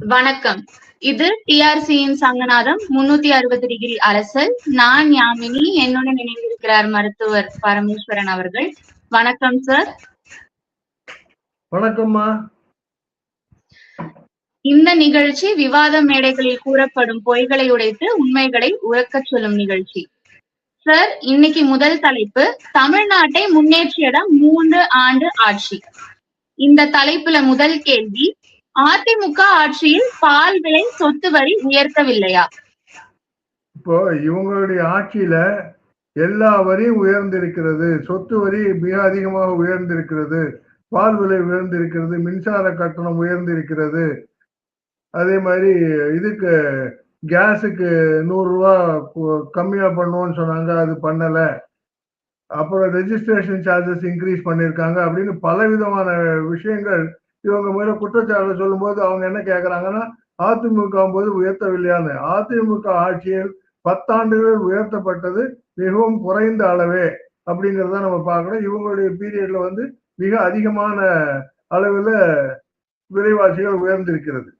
வணக்கம். இது டிஆர்சியின் சங்கநாதம் முன்னூத்தி அறுபது டிகிரி அரசல் நான் யாமினி என்னுடன் இணைந்திருக்கிறார் மருத்துவர் பரமேஸ்வரன் அவர்கள். வணக்கம் சார் வணக்கம்மா. இந்த நிகழ்ச்சி விவாத மேடைகளில் கூறப்படும் பொய்களை உடைத்து உண்மைகளை உறக்கச் சொல்லும் நிகழ்ச்சி. சார் இன்னைக்கு முதல் தலைப்பு தமிழ்நாட்டை முன்னேற்றியதா மூன்று ஆண்டு ஆட்சி. இந்த தலைப்புல முதல் கேள்வி அதிமுக ஆட்சியில் பால் விலை சொத்து வரி உயர்த்தவில்லையா? இப்போ இவங்களுடைய ஆட்சியில எல்லா வரியும் உயர்ந்திருக்கிறது. சொத்து வரி மிக அதிகமாக உயர்ந்திருக்கிறது. பால் விலை உயர்ந்திருக்கிறது. மின்சார கட்டணம் உயர்ந்திருக்கிறது. அதே மாதிரி இதுக்கு கேஸுக்கு நூறுரூவா கம்மியாக பண்ணுவோம்னு சொன்னாங்க. அது பண்ணலை. அப்புறம் ரெஜிஸ்ட்ரேஷன் சார்ஜஸ் இன்க்ரீஸ் பண்ணியிருக்காங்க அப்படின்னு பலவிதமான விஷயங்கள் இவங்க மேல குற்றச்சாட்டு சொல்லும்போது அவங்க என்ன கேட்குறாங்கன்னா அதிமுக போது உயர்த்தவில்லையான்னு அதிமுக ஆட்சியில் பத்தாண்டுகள் உயர்த்தப்பட்டது மிகவும் குறைந்த அளவே அப்படிங்கிறத நம்ம பார்க்கணும். இவங்களுடைய பீரியட்ல வந்து மிக அதிகமான அளவில் விலைவாசிகள் உயர்ந்திருக்கிறது.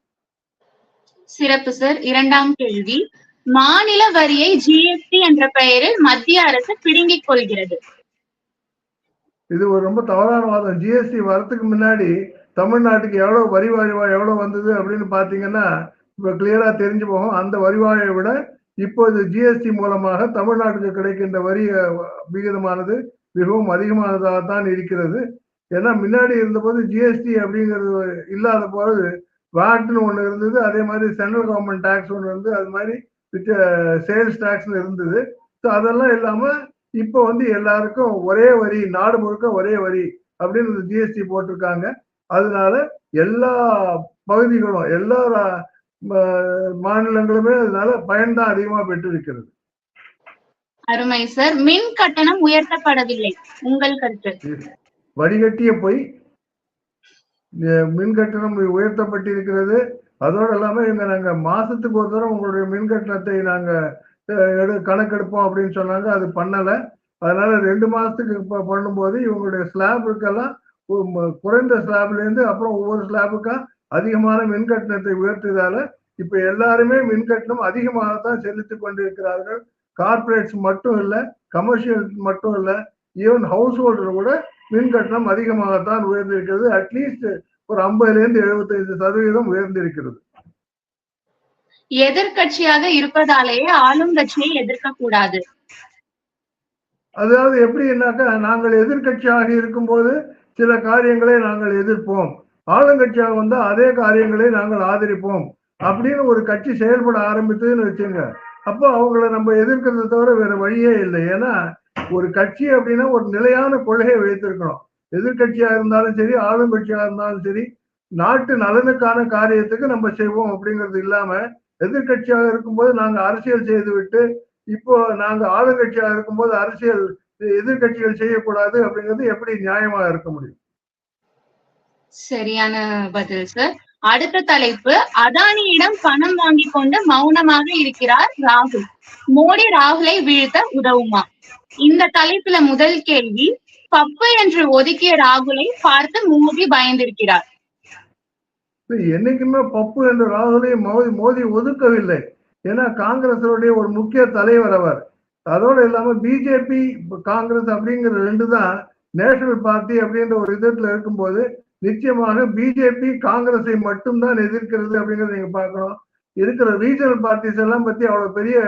சிறப்பு சார் இரண்டாம் கேள்வி. மாநில வரியை ஜிஎஸ்டி என்ற பெயரில் மத்திய அரசு பிடுங்கிக் கொள்கிறது. இது ஒரு ரொம்ப தவறான வாதம். ஜிஎஸ்டி வரத்துக்கு முன்னாடி தமிழ்நாட்டுக்கு எவ்வளவு வரி வாழ்வாய் எவ்வளவு வந்தது அப்படின்னு பாத்தீங்கன்னா இப்ப கிளியரா தெரிஞ்சு போகும். அந்த வரிவாயை விட இப்போது ஜிஎஸ்டி மூலமாக தமிழ்நாட்டுக்கு கிடைக்கின்ற வரி விகிதமானது மிகவும் அதிகமானதாக தான் இருக்கிறது. ஏன்னா முன்னாடி இருந்தபோது ஜிஎஸ்டி அப்படிங்கிறது இல்லாத போது வாட்னு ஒன்று இருந்தது அதே மாதிரி சென்ட்ரல் கவர்மெண்ட் டேக்ஸ் ஒன்று இருந்தது அது மாதிரி வித் சேல்ஸ் டேக்ஸ்னு இருந்தது. ஸோ அதெல்லாம் இல்லாமல் இப்போ வந்து எல்லாருக்கும் ஒரே வரி நாடு முழுக்க ஒரே வரி அப்படின்னு ஜிஎஸ்டி போட்டிருக்காங்க. அதனால எல்லா பகுதிகளும் எல்லா மாநிலங்களுமே அதனால பயன்தான் அதிகமா பெற்றிருக்கிறது. அருமை சார். மின் கட்டணம் உயர்த்தப்படவில்லை. உங்கள் கருத்து? வடிகட்டிய பொய் மின் கட்டணம் உயர்த்தப்பட்டிருக்கிறது. அதோடு இல்லாம எங்க நாங்க மாசத்துக்கு ஒரு தரம் உங்களுடைய மின் கட்டணத்தை நாங்க எடு கணக்கெடுப்போம் அப்படின்னு சொன்னாங்க. அது பண்ணல. அதனால ரெண்டு மாசத்துக்கு பண்ணும்போது இவங்களுடைய ஸ்லாபுக்கெல்லாம் குறைந்த ஸ்லாப்ல இருந்து அப்புறம் ஒவ்வொரு ஸ்லாபுக்கா அதிகமான மின் கட்டணத்தை உயர்த்ததால இப்ப எல்லாருமே மின் கட்டணம் அதிகமாகத்தான் செலுத்தி கொண்டிருக்கிறார்கள். கார்பரேட்ஸ் மட்டும் இல்ல கமர்ஷியல் மட்டும் இல்ல ஈவன் ஹவுஸ் ஹோல்டர் கூட மின் கட்டணம் அதிகமாகத்தான் உயர்ந்திருக்கிறது. அட்லீஸ்ட் ஒரு ஐம்பதுல இருந்து எழுபத்தைந்து சதவீதம் உயர்ந்திருக்கிறது. எதிர்கட்சியாக இருப்பதாலேயே ஆளும் கட்சியை எதிர்க்க கூடாது. அதாவது எப்படின்னாக்கா நாங்கள் எதிர்கட்சியாக இருக்கும்போது சில காரியங்களை நாங்கள் எதிர்ப்போம். ஆளுங்கட்சியாக வந்தால் அதே காரியங்களை நாங்கள் ஆதரிப்போம். அப்படின்னு ஒரு கட்சி செயல்பட ஆரம்பித்ததுன்னு வச்சுங்க. அப்போ அவங்கள நம்ம எதிர்க்கிறத தவிர வேற வழியே இல்லை. ஏன்னா ஒரு கட்சி அப்படின்னா ஒரு நிலையான கொள்கையை வைத்திருக்கணும். எதிர்கட்சியா இருந்தாலும் சரி ஆளுங்கட்சியா இருந்தாலும் சரி நாட்டு நலனுக்கான காரியத்துக்கு நம்ம செய்வோம் அப்படிங்கிறது இல்லாம எதிர்கட்சியாக இருக்கும்போது நாங்க அரசியல் செய்து விட்டு இப்போ நாங்க ஆளுங்கட்சியாக இருக்கும்போது அரசியல் எதிர்கட்சிகள் செய்யக்கூடாது அப்படிங்கிறது எப்படி நியாயமா இருக்க முடியும்? சரியான பதில் சார் அடுத்த தலைப்பு அதானியிடம் பணம் வாங்கி கொண்டு மௌனமாக இருக்கிறார் ராகுல். மோடி ராகுலை வீழ்த்த உதவுமா? இந்த தலைப்புல முதல் கேள்வி பப்பு என்று ஒதுக்கிய ராகுலை பார்த்து மோடி பயந்திருக்கிறார். என்னைக்குமே பப்பு என்ற ராகுலை மோதி மோதி ஒதுக்கவில்லை. ஏன்னா காங்கிரஸுடைய ஒரு முக்கிய தலைவர் அவர். அதோடு இல்லாமல் பிஜேபி காங்கிரஸ் அப்படிங்கிற ரெண்டு தான் நேஷனல் பார்ட்டி அப்படின்ற ஒரு இதில் இருக்கும்போது நிச்சயமாக பிஜேபி காங்கிரஸை மட்டும்தான் எதிர்க்கிறது அப்படிங்கிறத நீங்க பார்க்கணும். இருக்கிற ரீஜனல் பார்ட்டிஸ் எல்லாம் பத்தி அவ்வளவு பெரிய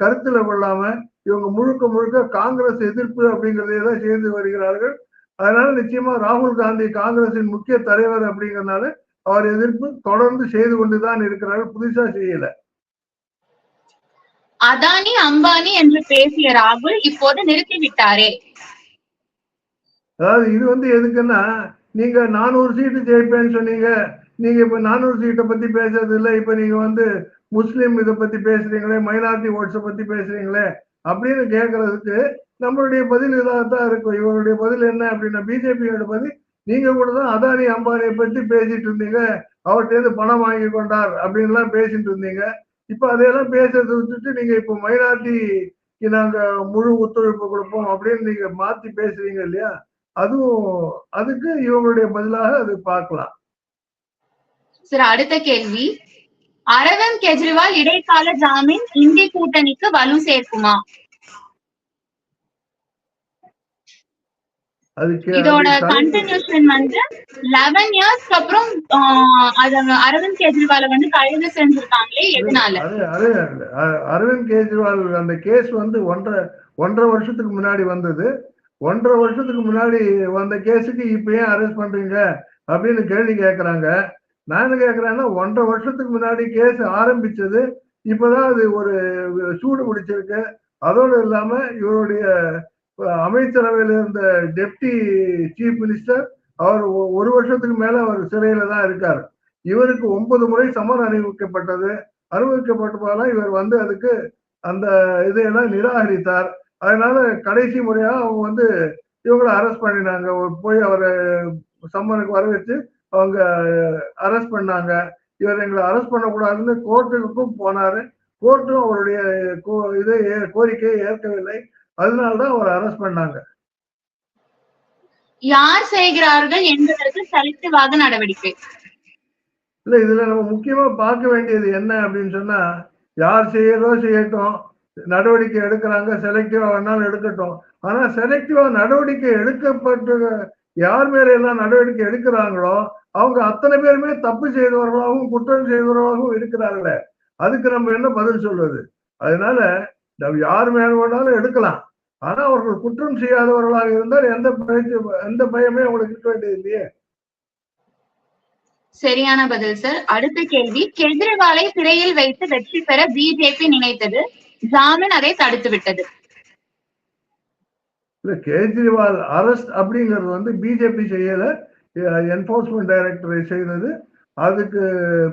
கருத்துல கொள்ளாம இவங்க முழுக்க முழுக்க காங்கிரஸ் எதிர்ப்பு அப்படிங்கிறதே தான் செய்து வருகிறார்கள். அதனால நிச்சயமா ராகுல் காந்தி காங்கிரசின் முக்கிய தலைவர் அப்படிங்கிறதுனால அவர் எதிர்ப்பு தொடர்ந்து செய்து கொண்டுதான் இருக்கிறார்கள். புதுசா செய்யலை. அதானி அம்பானி என்று பேசிய ராகுல் இப்போது நிறுத்திவிட்டாரே. அதாவது இது வந்து எதுக்குன்னா நீங்க நானூறு சீட்டு ஜெயிப்பேன்னு சொன்னீங்க. நீங்க இப்ப நானூறு சீட்டை பத்தி பேசுறது இல்லை இப்ப நீங்க வந்து முஸ்லீம் இதை பத்தி பேசுறீங்களே மைனாரிட்டி ஓட்ஸை பத்தி பேசுறீங்களே அப்படின்னு கேட்கறதுக்கு நம்மளுடைய பதில் இதாகத்தான் இருக்கும். இவருடைய பதில் என்ன அப்படின்னா பிஜேபியோட பதில் நீங்க கூட தான் அதானி அம்பானியை பத்தி பேசிட்டு இருந்தீங்க. அவர்கிட்ட பணம் வாங்கி கொண்டார் அப்படின்லாம் பேசிட்டு இருந்தீங்க. இப்ப அதையெல்லாம் பேசுறதை விட்டுட்டு நீங்க இப்ப மைனாரிட்டிக்கு நாங்க முழு ஒத்துழைப்பு கொடுப்போம் அப்படின்னு நீங்க மாத்தி பேசுறீங்க இல்லையா? அதுவும் அதுக்கு இவங்களுடைய பதிலாக அது பார்க்கலாம். சார் அடுத்த கேள்வி. அரவிந்த் கெஜ்ரிவால் இடைக்கால ஜாமீன் இந்தி கூட்டணிக்கு வலு சேர்க்குமா? இதோட கண்டினியூஷன் வந்து லெவன் இயர்ஸ்க்கு அப்புறம் அரவிந்த் கெஜ்ரிவால வந்து கைது செஞ்சிருக்காங்களே எதனால? அரவிந்த் கெஜ்ரிவால் அந்த கேஸ் வந்து ஒன்றரை ஒன்றரை வருஷத்துக்கு முன்னாடி வந்தது. ஒன்றரை வருஷத்துக்கு முன்னாடி வந்த கேஸுக்கு இப்ப ஏன் அரெஸ்ட் பண்றீங்க? அப்படின்னு கேள்வி கேட்கறாங்க நான் கேட்கறேன்னா ஒன்றரை வருஷத்துக்கு முன்னாடி கேஸ் ஆரம்பிச்சது. இப்பதான் அது ஒரு சூடு பிடிச்சிருக்கு. அதோடு இல்லாம இவருடைய அமைச்சரவையில் இருந்த டெப்டி சீஃப் மினிஸ்டர் அவர் ஒ- ஒரு வருஷத்துக்கு மேல அவர் சிறையில தான் இருக்காரு. இவருக்கு ஒன்பது முறை சமன் அறிவிக்கப்பட்டது. அனுபவிக்கப்பட்ட இவர் வந்து அதுக்கு அந்த இதையெல்லாம் நிராகரித்தார். அதனால கடைசி முறையா அவங்க வந்து இவங்களை அரெஸ்ட் பண்ணினாங்க. போய் அவரை சம்மனுக்கு வர வச்சு அவங்க அரெஸ்ட் பண்ணாங்க. இவர் எங்களை அரெஸ்ட் பண்ணக்கூடாதுன்னு கோர்ட்டுக்கும் போனாரு. கோர்ட்டும் அவருடைய கோ- இதை ஏ- கோரிக்கையை ஏற்கவில்லை. அதனாலதான் அவரை அரெஸ்ட் பண்ணாங்க. யார் செய்கிறார்கள் என்பதற்கு செலக்டிவாக நடவடிக்கை. இல்ல இதுல நம்ம முக்கியமா பார்க்க வேண்டியது என்ன அப்படின்னு சொன்னா யார் செய்யறதோ செய்யட்டும். நடவடிக்கை எடுக்கிறாங்க செலக்டிவா வேணாலும் எடுக்கட்டும். ஆனா செலக்டிவா நடவடிக்கை எடுக்கப்பட்டு யார் மேல எல்லாம் நடவடிக்கை எடுக்கிறாங்களோ அவங்க அத்தனை பேருமே தப்பு செய்தவர்களாகவும் குற்றம் செய்தவர்களாகவும் இருக்கிறார்களே. அதுக்கு நம்ம என்ன பதில் சொல்வது அதனால யார் மேல வேணாலும் எடுக்கலாம். ஆனா அவர்கள் குற்றம் செய்யாதவர்களாக இருந்தால் எந்த பேச்சு எந்த பயமே அவங்களுக்கு இருக்க வேண்டியது இல்லையே? சரியான பதில் சார் அடுத்த கேள்வி. கெஜ்ரிவாலை சிறையில் வைத்து வெற்றி பெற பிஜேபி நினைத்தது. ஜாமீன் அதை தடுத்து விட்டது. இல்ல கேஜ்ரிவால் அரெஸ்ட் அப்படிங்கிறது வந்து பிஜேபி செய்யல. என்போர்ஸ்மெண்ட் டைரக்டரை செய்தது. அதுக்கு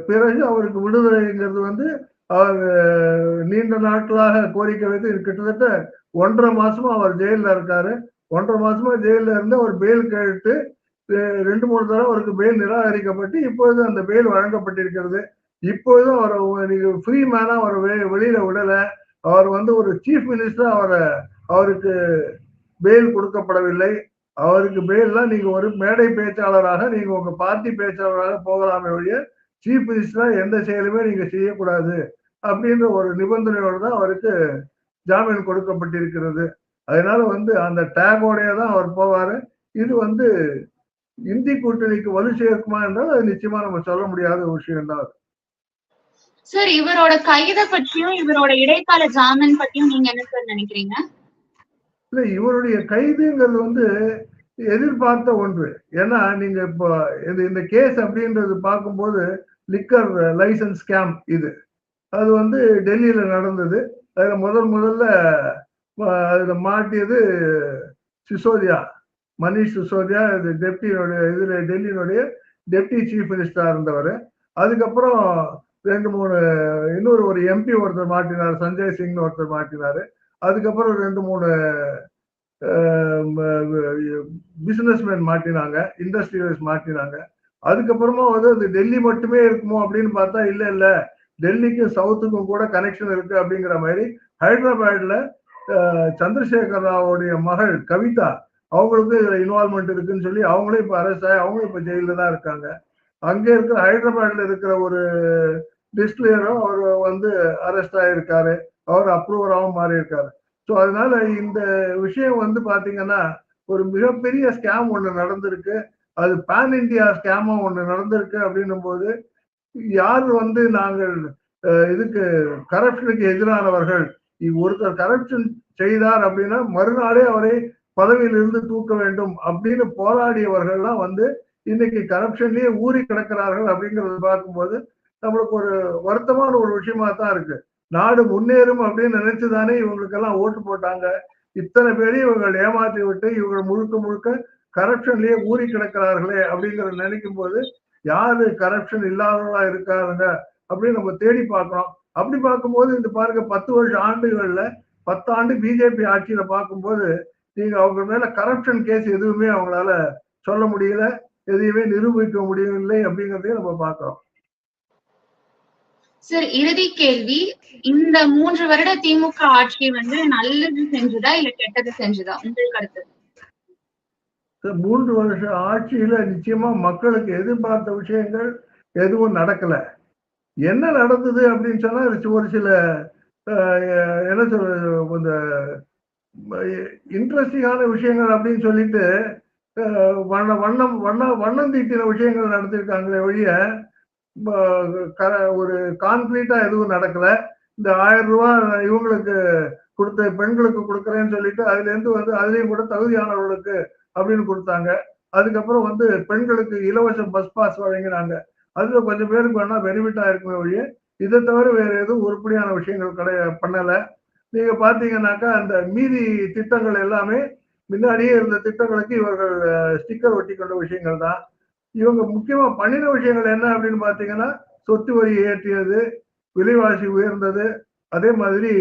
பிறகு அவருக்கு விடுதலைங்கிறது வந்து அவர் நீண்ட நாட்களாக கோரிக்கை வைத்து கிட்டத்தட்ட ஒன்றரை மாசமா அவர் ஜெயிலில் இருக்காரு. ஒன்றரை மாசமா ஜெயிலில் இருந்து அவர் பெயில் கேட்டு ரெண்டு மூணு தடவை அவருக்கு பெயில் நிராகரிக்கப்பட்டு இப்பொழுது அந்த பெயில் வழங்கப்பட்டிருக்கிறது. இப்பொழுதும் அவர் நீங்க ஃப்ரீ மேனா அவர் வெளியில விடல. அவர் வந்து ஒரு சீஃப் மினிஸ்டர் அவரை அவருக்கு பெயில் கொடுக்கப்படவில்லை. அவருக்கு பெயில்லாம் நீங்க ஒரு மேடை பேச்சாளராக நீங்க உங்க பார்ட்டி பேச்சாளராக போகலாமே ஒழிய சீஃப் மினிஸ்டரா எந்த செயலுமே நீங்க செய்யக்கூடாது. அப்படின்ற ஒரு நிபந்தனையோடு தான் அவருக்கு ஜாமீன் கொடுக்கப்பட்டிருக்கிறது. அதனால வந்து அந்த டேகோடய தான் அவர் போவாரு. இது வந்து இந்தி கூட்டணிக்கு வலு சேர்க்குமா என்றால் அது நிச்சயமா நம்ம சொல்ல முடியாத ஒரு விஷயம் தான் சார் இவரோட கைதை பற்றியும் இவரோட இடைக்கால ஜாமீன் பத்தியும் நீங்க என்ன சார் நினைக்கிறீங்க? இல்ல இவருடைய கைதுங்கிறது வந்து எதிர்பார்த்த ஒன்று. ஏன்னா நீங்க இப்போ இது இந்த கேஸ் அப்படின்றது பார்க்கும்போது லிக்கர் லைசன்ஸ் ஸ்கேம் இது. அது வந்து டெல்லியில் நடந்தது. அதில் முதல் முதல்ல அதில் மாட்டியது சிசோதியா மணிஷ் சிசோதியா இது டெப்டியினுடைய இதில் டெல்லியினுடைய டெப்டி சீஃப் மினிஸ்டராக இருந்தவர். அதுக்கப்புறம் ரெண்டு மூணு இன்னொரு ஒரு எம்பி ஒருத்தர் மாட்டினார் சஞ்சய் சிங்னு ஒருத்தர் மாட்டினாரு. அதுக்கப்புறம் ரெண்டு மூணு பிஸ்னஸ்மேன் மாட்டினாங்க இண்டஸ்ட்ரியலிஸ்ட் மாட்டினாங்க. அதுக்கப்புறமா வந்து அது டெல்லி மட்டுமே இருக்குமோ அப்படின்னு பார்த்தா இல்லை இல்லை. டெல்லிக்கும் சவுத்துக்கும் கூட கனெக்ஷன் இருக்கு அப்படிங்கிற மாதிரி ஹைதராபாத்ல சந்திரசேகர் ராவுடைய மகள் கவிதா அவங்களுக்கும் இதுல இன்வால்மெண்ட் இருக்குன்னு சொல்லி அவங்களே இப்ப அரெஸ்ட் ஆகி அவங்களும் இப்ப ஜெயில தான் இருக்காங்க. அங்கே இருக்கிற ஹைதராபாத்ல இருக்கிற ஒரு டிஸ்பிளேயரும் அவர் வந்து அரெஸ்ட் ஆயிருக்காரு. அவர் அப்ரூவராகவும் மாறி இருக்காரு ஸோ அதனால இந்த விஷயம் வந்து பாத்தீங்கன்னா ஒரு மிகப்பெரிய ஸ்கேம் ஒன்று நடந்திருக்கு. அது பேன் இந்தியா ஸ்கேமா ஒன்று நடந்திருக்கு அப்படின்னும் போது யார் வந்து நாங்கள் இதுக்கு கரப்ஷனுக்கு எதிரானவர்கள்? ஒருத்தர் கரப்ஷன் செய்தார் அப்படின்னா மறுநாளே அவரை பதவியிலிருந்து தூக்க வேண்டும் அப்படின்னு போராடியவர்கள்லாம் வந்து இன்னைக்கு கரப்ஷன்லயே ஊறி கிடக்கிறார்கள் அப்படிங்கறத பார்க்கும்போது நம்மளுக்கு ஒரு வருத்தமான ஒரு விஷயமா தான் இருக்கு. நாடு முன்னேறும் அப்படின்னு நினைச்சுதானே இவங்களுக்கெல்லாம் ஓட்டு போட்டாங்க. இத்தனை பேரையும் இவங்க ஏமாற்றி விட்டு இவங்க முழுக்க முழுக்க கரப்ஷன்லயே ஊறி கிடக்கிறார்களே அப்படிங்கிறத நினைக்கும் போது யாரு கரப்ஷன் இல்லாதவங்களா இருக்காருங்க அப்படின்னு நம்ம தேடி பார்க்கணும். அப்படி பார்க்கும்போது இந்த பாருங்க பத்து வருஷம் ஆண்டுகள்ல பத்தாண்டு பிஜேபி ஆட்சியில பார்க்கும்போது நீங்க அவங்க மேல கரப்ஷன் கேஸ் எதுவுமே அவங்களால சொல்ல முடியல எதையுமே நிரூபிக்க முடியவில்லை அப்படிங்கறதையும் நம்ம பார்க்கிறோம். சார் இறுதி கேள்வி இந்த மூன்று வருட திமுக ஆட்சி வந்து நல்லது செஞ்சதா இல்ல கெட்டது செஞ்சதா? உங்களுக்கு அடுத்தது மூன்று வருஷ ஆட்சியில நிச்சயமா மக்களுக்கு எதிர்பார்த்த விஷயங்கள் எதுவும் நடக்கல. என்ன நடந்தது அப்படின்னு சொன்னா ஒரு சில என்ன சொல்றது இந்த இன்ட்ரெஸ்டிங்கான விஷயங்கள் அப்படின்னு சொல்லிட்டு வண்ண வண்ணம் வண்ண வண்ணம் தீட்டின விஷயங்கள் நடத்திருக்காங்களே ஒழிய க- ஒரு கான்கிரீட்டா எதுவும் நடக்கல. இந்த ஆயிரம் ரூபா இவங்களுக்கு கொடுத்த பெண்களுக்கு கொடுக்குறேன்னு சொல்லிட்டு அதுல இருந்து வந்து அதுலயும் கூட தகுதியானவர்களுக்கு அப்படின்னு கொடுத்தாங்க. அதுக்கப்புறம் வந்து பெண்களுக்கு இலவச பஸ் பாஸ் வழங்கினாங்க. அதுல கொஞ்சம் பேருக்கு வேணா பெனிஃபிட்டா இருக்குமே ஒழிய இதை தவிர வேற எதுவும் உருப்படியான விஷயங்கள் கிடையா பண்ணல. நீங்க பாத்தீங்கன்னாக்கா அந்த மீதி திட்டங்கள் எல்லாமே முன்னாடியே இருந்த திட்டங்களுக்கு இவர்கள் ஸ்டிக்கர் ஒட்டி கொண்ட விஷயங்கள் தான். இவங்க முக்கியமா பண்ணின விஷயங்கள் என்ன அப்படின்னு பாத்தீங்கன்னா சொத்து வரி ஏற்றியது விலைவாசி உயர்ந்தது அதே மாதிரி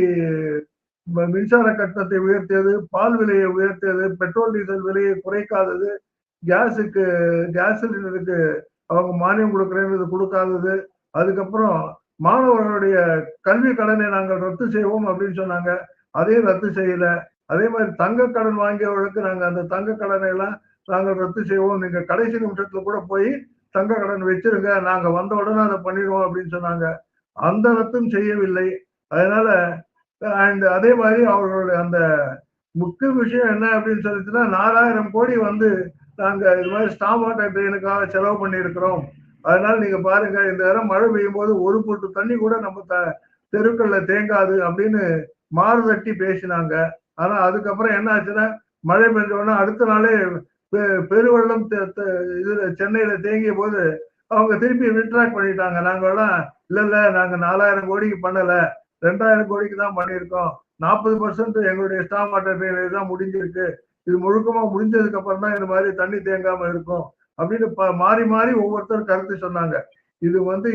மின்சார கட்டணத்தை உயர்த்தியது பால் விலையை உயர்த்தியது பெட்ரோல் டீசல் விலையை குறைக்காதது கேஸுக்கு கேஸ் சிலிண்டருக்கு அவங்க மானியம் கொடுக்குறேன்னு கொடுக்காதது. அதுக்கப்புறம் மாணவர்களுடைய கல்வி கடனை நாங்கள் ரத்து செய்வோம் அப்படின்னு சொன்னாங்க. அதையும் ரத்து செய்யல. அதே மாதிரி தங்க கடன் வாங்கியவர்களுக்கு நாங்கள் அந்த தங்க கடனை எல்லாம் நாங்கள் ரத்து செய்வோம். நீங்க கடைசி நிமிஷத்துல கூட போய் தங்க கடன் வச்சிருங்க. நாங்க வந்த உடனே அதை பண்ணிடுவோம் அப்படின்னு சொன்னாங்க. அந்த ரத்தும் செய்யவில்லை. அதனால அண்ட் அதே மாதிரி அவர்களுடைய அந்த முக்கிய விஷயம் என்ன அப்படின்னு சொல்லிச்சுன்னா நாலாயிரம் கோடி வந்து நாங்க இது மாதிரி ஸ்டாம் வாட்டர் ட்ரெயினுக்காக செலவு பண்ணியிருக்கிறோம். அதனால நீங்க பாருங்க இந்த நேரம் மழை பெய்யும் போது ஒரு பொட்டு தண்ணி கூட நம்ம த தெருக்கள்ல தேங்காது அப்படின்னு மாறுதட்டி பேசினாங்க. ஆனா அதுக்கப்புறம் என்ன ஆச்சுன்னா மழை பெஞ்ச அடுத்த நாளே பெ- பெருவெள்ளம் தெ- இதுல சென்னையில தேங்கிய போது அவங்க திருப்பி ரிட்ராக்ட் பண்ணிட்டாங்க. நாங்க எல்லாம் இல்ல இல்ல நாங்க நாலாயிரம் கோடிக்கு பண்ணல. ரெண்டாயிரம் கோடிக்கு தான் பண்ணியிருக்கோம். நாற்பது பர்சன்ட் எங்களுடைய ஸ்டாம் வாட்டர் தான் முடிஞ்சிருக்கு. இது முழுக்கமா முடிஞ்சதுக்கு அப்புறம் தான் இந்த மாதிரி தண்ணி தேங்காம இருக்கும். அப்படின்னு ப- மாறி மாறி ஒவ்வொருத்தர் கருத்து சொன்னாங்க. இது வந்து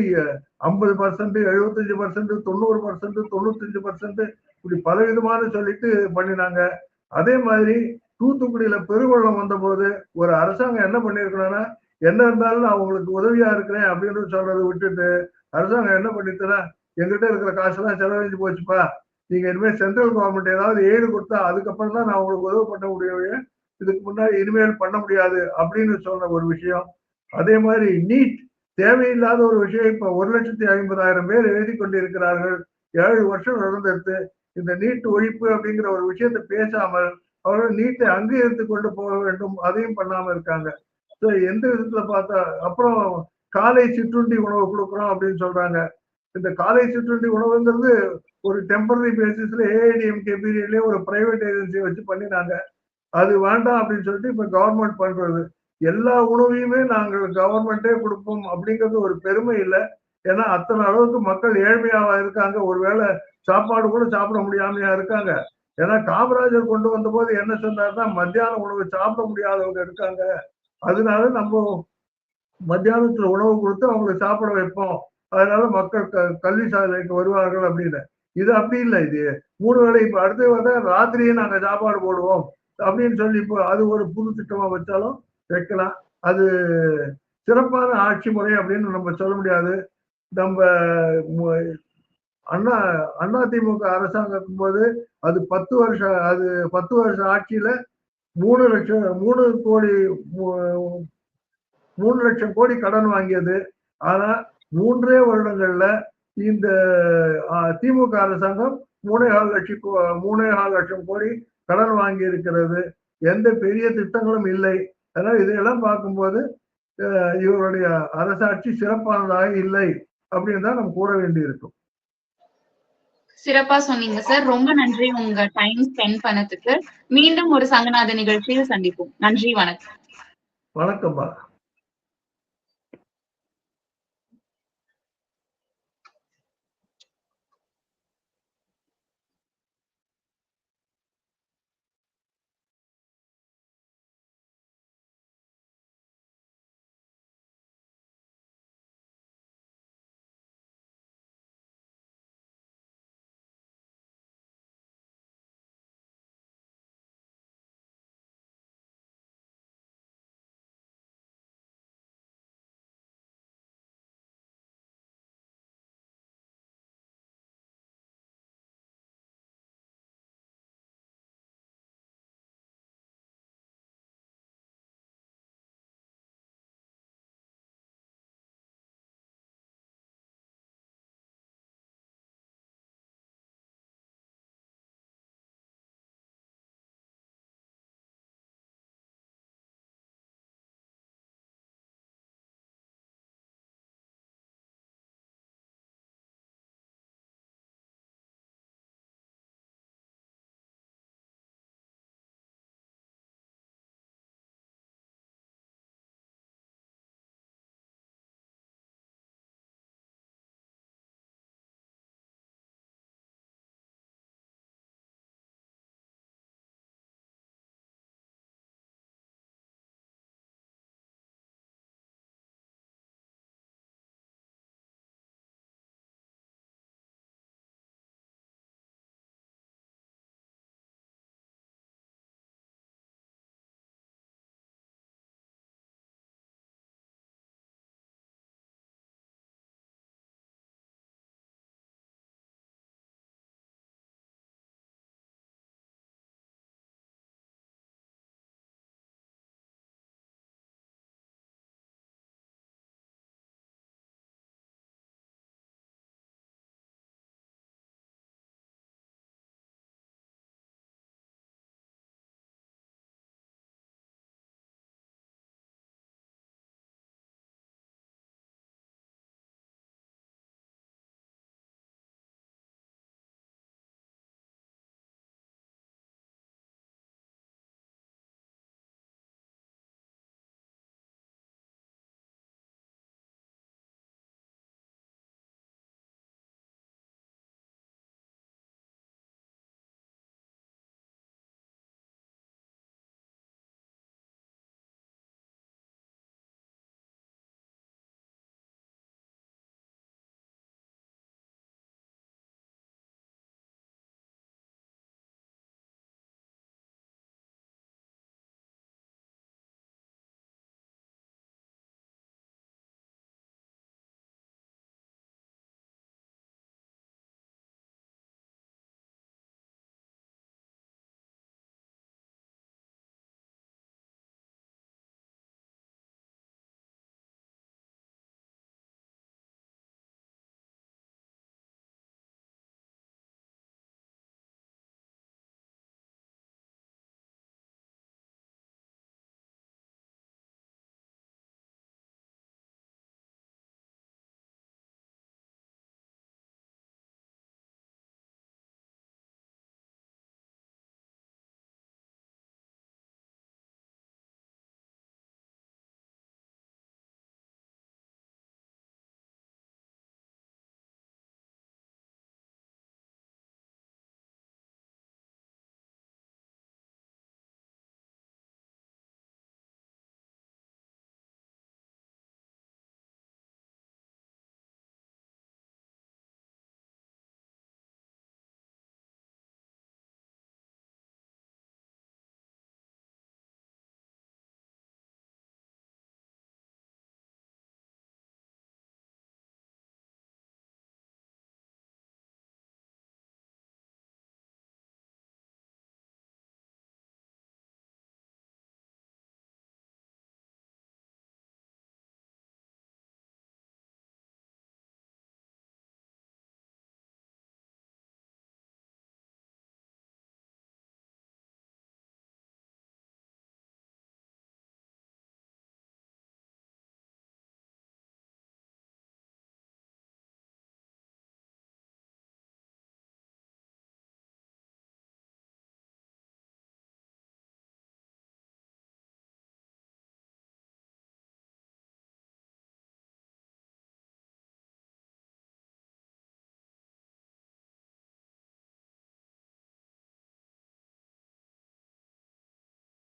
ஐம்பது பர்சன்ட் எழுபத்தஞ்சு பர்சன்ட் தொண்ணூறு பர்சன்ட் தொண்ணூத்தஞ்சு பர்சன்ட் இப்படி பல விதமான சொல்லிட்டு பண்ணினாங்க. அதே மாதிரி தூத்துக்குடியில பெருவெள்ளம் வந்தபோது ஒரு அரசாங்கம் என்ன பண்ணிருக்கணும்னா என்ன இருந்தாலும் நான் உங்களுக்கு உதவியா இருக்கிறேன் அப்படின்னு சொல்றதை விட்டுட்டு அரசாங்கம் என்ன பண்ணிட்டுனா எங்கிட்ட இருக்கிற காசெல்லாம் செலவழிஞ்சு போச்சுப்பா. நீங்க இனிமேல் சென்ட்ரல் கவர்மெண்ட் ஏதாவது ஏடு கொடுத்தா அதுக்கப்புறம் தான் நான் உங்களுக்கு உதவி பண்ண முடியும். இதுக்கு முன்னாடி இனிமேல் பண்ண முடியாது அப்படின்னு சொன்ன ஒரு விஷயம். அதே மாதிரி நீட் தேவையில்லாத ஒரு விஷயம். இப்ப ஒரு லட்சத்தி ஐம்பதாயிரம் பேர் எழுதி கொண்டிருக்கிறார்கள். ஏழு வருஷம் நடந்திருக்கு. இந்த நீட் ஒழிப்பு அப்படிங்கிற ஒரு விஷயத்தை பேசாமல் அவர்கள் நீட்டை அங்கீகரித்து கொண்டு போக வேண்டும். அதையும் பண்ணாம இருக்காங்க. ஸோ எந்த விதத்துல பார்த்தா அப்புறம் காலை சிற்றுண்டி உணவு கொடுக்குறோம் அப்படின்னு சொல்றாங்க. இந்த காலை சிற்றுண்டி உணவுங்கிறது ஒரு டெம்பரரி பேசிஸ்ல ஏஐடிஎம்கே பீரியட்லயே ஒரு பிரைவேட் ஏஜென்சியை வச்சு பண்ணினாங்க. அது வேண்டாம் அப்படின்னு சொல்லிட்டு இப்ப கவர்மெண்ட் பண்றது. எல்லா உணவையுமே நாங்கள் கவர்மெண்டே கொடுப்போம் அப்படிங்கிறது ஒரு பெருமை இல்லை. ஏன்னா அத்தனை அளவுக்கு மக்கள் ஏழ்மையாவா இருக்காங்க. ஒருவேளை சாப்பாடு கூட சாப்பிட முடியாமையா இருக்காங்க. ஏன்னா காமராஜர் கொண்டு வந்த போது என்ன சொன்னார்னா மத்தியான உணவு சாப்பிட முடியாதவங்க இருக்காங்க. அதனால நம்ம மத்தியானத்துல உணவு கொடுத்து அவங்களுக்கு சாப்பிட வைப்போம். அதனால மக்கள் க கல்வி சாலைக்கு வருவார்கள் அப்படின்னு. இது அப்படி இல்லை இது மூணு வேளை இப்போ அடுத்து வந்தா ராத்திரியே நாங்கள் சாப்பாடு போடுவோம் அப்படின்னு சொல்லி இப்போ அது ஒரு புது திட்டமாக வச்சாலும் வைக்கலாம். அது சிறப்பான ஆட்சி முறை அப்படின்னு நம்ம சொல்ல முடியாது. நம்ம அண்ணா அண்ணா திமுக அரசாங்கம் போது அது பத்து வருஷம் அது பத்து வருஷம் ஆட்சியில மூணு லட்சம் மூணு கோடி மூணு லட்சம் கோடி கடன் வாங்கியது. ஆனா மூன்றே வருடங்கள்ல இந்த திமுக அரசாங்கம் மூணே கால் லட்சம் மூணே கால் லட்சம் கோடி கடன் வாங்கி இருக்கிறது எந்த பெரிய திட்டங்களும் இல்லை. அதனால இதையெல்லாம் பார்க்கும்போது இவருடைய அரசாட்சி சிறப்பானதாக இல்லை அப்படின்னு தான் நம்ம கூற வேண்டி இருக்கும் சிறப்பா சொன்னீங்க சார். ரொம்ப நன்றி உங்க டைம் ஸ்பெண்ட் பண்ணதுக்கு. மீண்டும் ஒரு சங்கநாத நிகழ்ச்சியில் சந்திப்போம். நன்றி வணக்கம். வணக்கம்ப்பா.